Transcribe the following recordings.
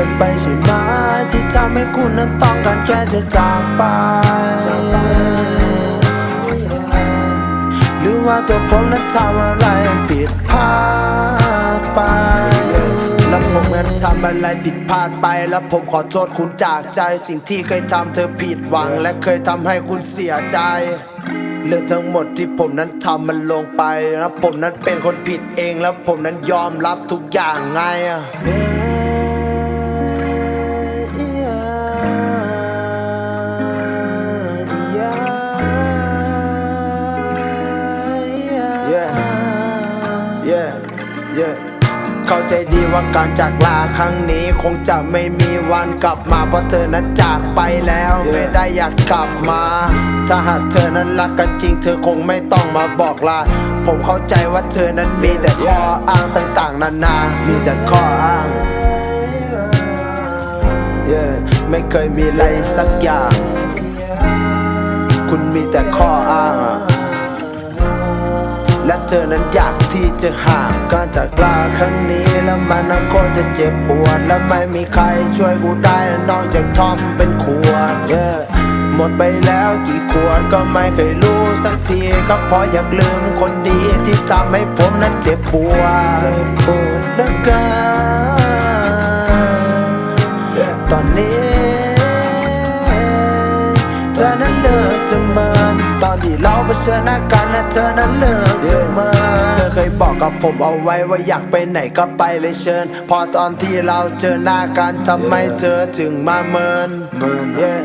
มันผิดกันไปใช่ไหมที่ทำให้คุณนั้นต้องการแค่จะจากไป หรือว่าตัวผมนั้นทำอะไรผิดพลาดไป แล้วผมนั้นทำอะไรผิดพลาดไป แล้วผมขอโทษคุณจากใจ สิ่งที่เคยทำเธอผิดหวัง และเคยทำให้คุณเสียใจเรื่องทั้งหมดที่ผมนั้นทำมันลงไป แล้วผมนั้นเป็นคนผิดเอง แล้วผมนั้นยอมรับทุกอย่างไง Yeah เข้าใจดีว่าการจากลาครั้งนี้ คงจะไม่มีวันกลับมาเพราะเธอนั้นจากไปแล้ว ไม่ได้อยากกลับมา ถ้าหากเธอนั้นรักกันจริง เธอคงไม่ต้องมาบอกลาผมเข้าใจว่าเธอนั้นมีแต่ข้ออ้างต่างๆ นานา มีแต่ข้ออ้าง Yeah ไม่เคยมีอะไรสักอย่าง คุณมีแต่ข้ออ้างอะและ เธอนั้นอยากที่จะห่างการจากลาครั้งนี้แล้วมันน่าโคตรจะเจ็บปวด และไม่มีใครช่วยกูได้นอกจากทอมเป็นขวด yeah หมดไปแล้วกี่ขวดก็ไม่เคยรู้สักทีก็เพราะอยากลืมคนดีที่ทำให้ผมนั้นเจ็บปวดเจ็บปวดเหลือเกินตอนนี้เธอนั้นเลิกจะมิน ตอนที่เราเผชิญหน้ากันนะเธอนั้นเลิกจะเมินเธอเคยบอกกับผมเอาไว้ว่าอยากไปไหนก็ไปเลยเชิญ พอตอนที่เราเจอหน้ากันทำไมเธอถึงมาเมินเมิน yeah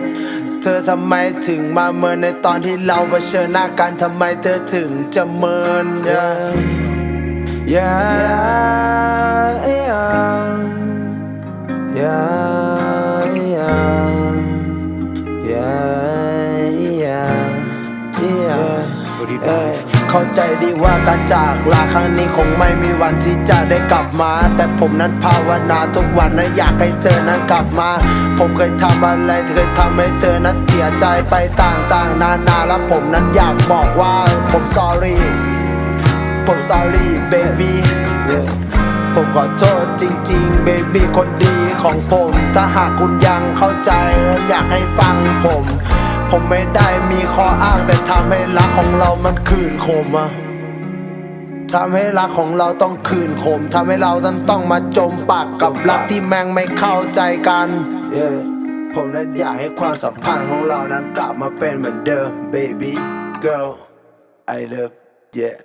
เธอทำไมถึงมาเมินในตอนที่เราเผชิญหน้ากันทำไมเธอถึงจะเมิน yeah yeah เข้าใจดีว่าการจากลาครั้งนี้คงไม่มีวันที่จะได้กลับมา แต่ผมนั้นภาวนาทุกวันนะอยากให้เธอนั้นกลับมา ผมเคยทำอะไรเคยทำให้เธอนั้นเสียใจไปต่างๆ นานาแล้วผมนั้นอยากบอกว่า ผม sorry ผม sorry baby ผมขอโทษจริงๆ baby คนดีของผม ถ้าหากคุณยังเข้าใจอยากให้ฟังผม ผมไม่ได้มีข้ออ้างแต่ทำให้รักของเรามันคืนคมอะทำให้รักของเราต้องคืนคมทำให้เราต้องต้องมาจมปากกับรักที่แม่งไม่เข้าใจกัน yeah ผมนั้นอยากให้ความสัมพันธ์ของเรานั้นกลับมาเป็นเหมือนเดิม baby girl I love yeah